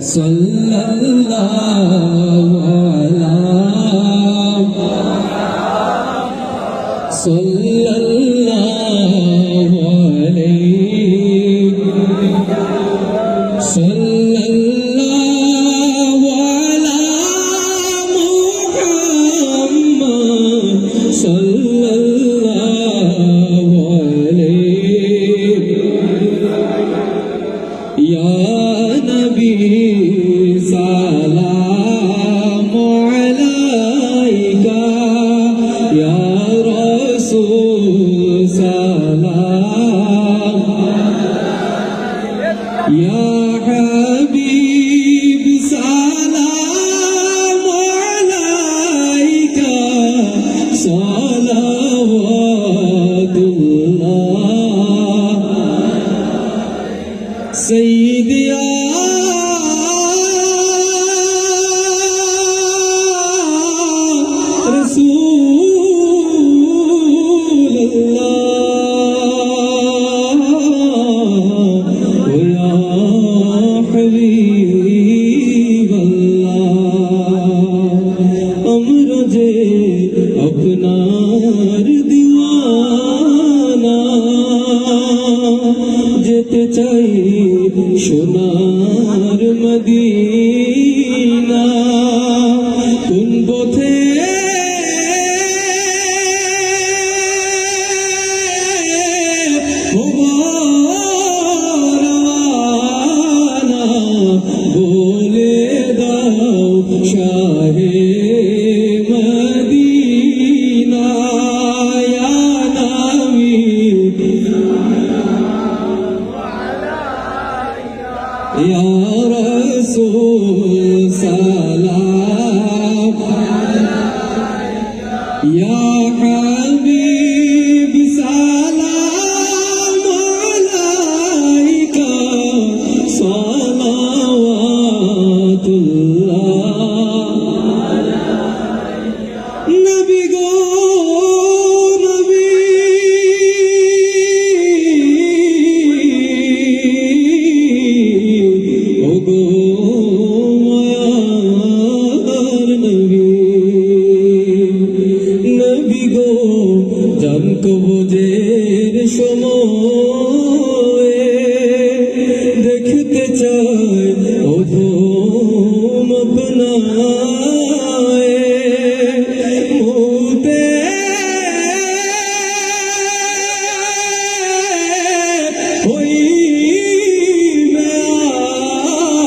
صلى الله على صلى الله عليه صلى الله على محمد صلى يا চাই সোনার মদিনা। কোন পথে বলে দাও শাহে يا رسول কবজের সময় দেখতে চাই অধম আপনায়। মুতে হইবে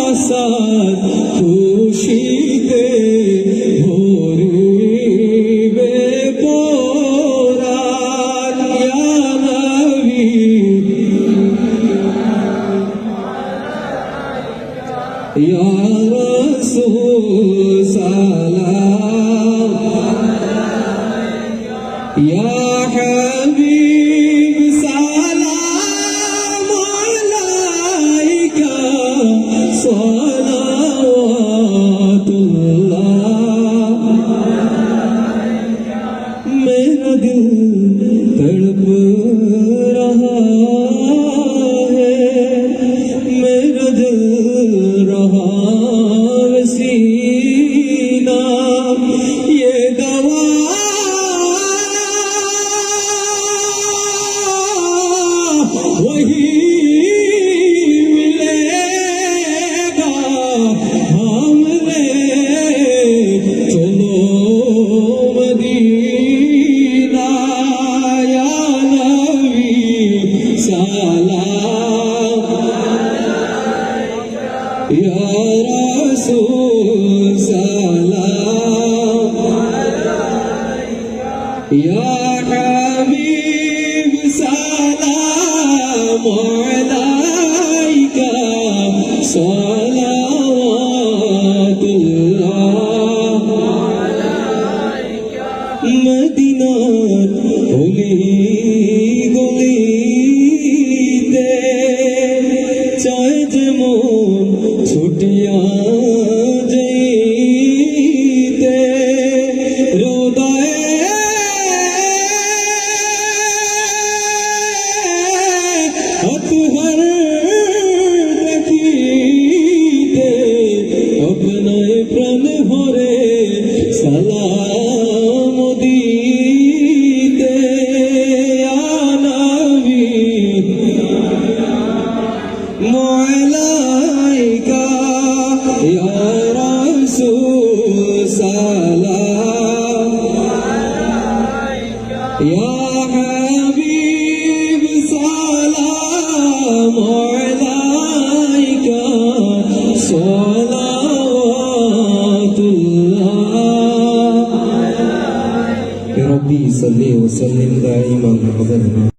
আসাদ খুশিতে يا رسول سلام يا حبيب يا رسول سلام. يا حبيب سلام عليك. صلوات الله. مدينة قولي قولي